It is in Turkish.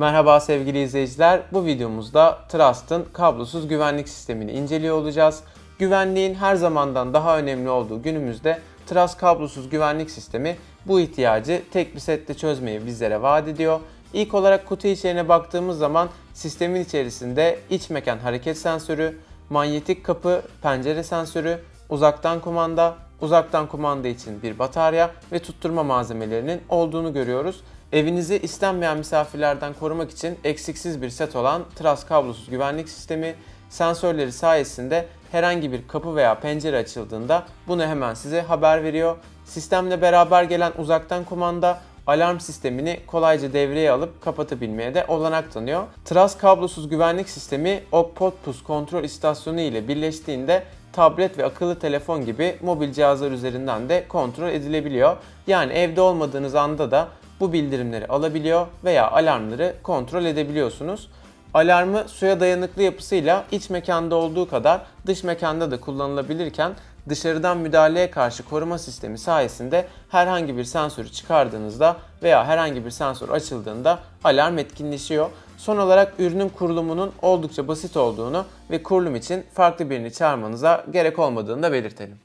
Merhaba sevgili izleyiciler. Bu videomuzda Trust'ın kablosuz güvenlik sistemini inceliyor olacağız. Güvenliğin her zamandan daha önemli olduğu günümüzde Trust kablosuz güvenlik sistemi bu ihtiyacı tek bir sette çözmeyi bizlere vaat ediyor. İlk olarak kutu içeriğine baktığımız zaman sistemin içerisinde iç mekan hareket sensörü, manyetik kapı, pencere sensörü, uzaktan kumanda, uzaktan kumanda için bir batarya ve tutturma malzemelerinin olduğunu görüyoruz. Evinizi istenmeyen misafirlerden korumak için eksiksiz bir set olan Trust kablosuz güvenlik sistemi sensörleri sayesinde herhangi bir kapı veya pencere açıldığında bunu hemen size haber veriyor. Sistemle beraber gelen uzaktan kumanda alarm sistemini kolayca devreye alıp kapatabilmeye de olanak tanıyor. Trust kablosuz güvenlik sistemi Oppotpus kontrol istasyonu ile birleştiğinde tablet ve akıllı telefon gibi mobil cihazlar üzerinden de kontrol edilebiliyor. Yani evde olmadığınız anda da bu bildirimleri alabiliyor veya alarmları kontrol edebiliyorsunuz. Alarmı suya dayanıklı yapısıyla iç mekanda olduğu kadar dış mekanda da kullanılabilirken dışarıdan müdahaleye karşı koruma sistemi sayesinde herhangi bir sensörü çıkardığınızda veya herhangi bir sensör açıldığında alarm etkinleşiyor. Son olarak ürünün kurulumunun oldukça basit olduğunu ve kurulum için farklı birini çağırmanıza gerek olmadığını da belirtelim.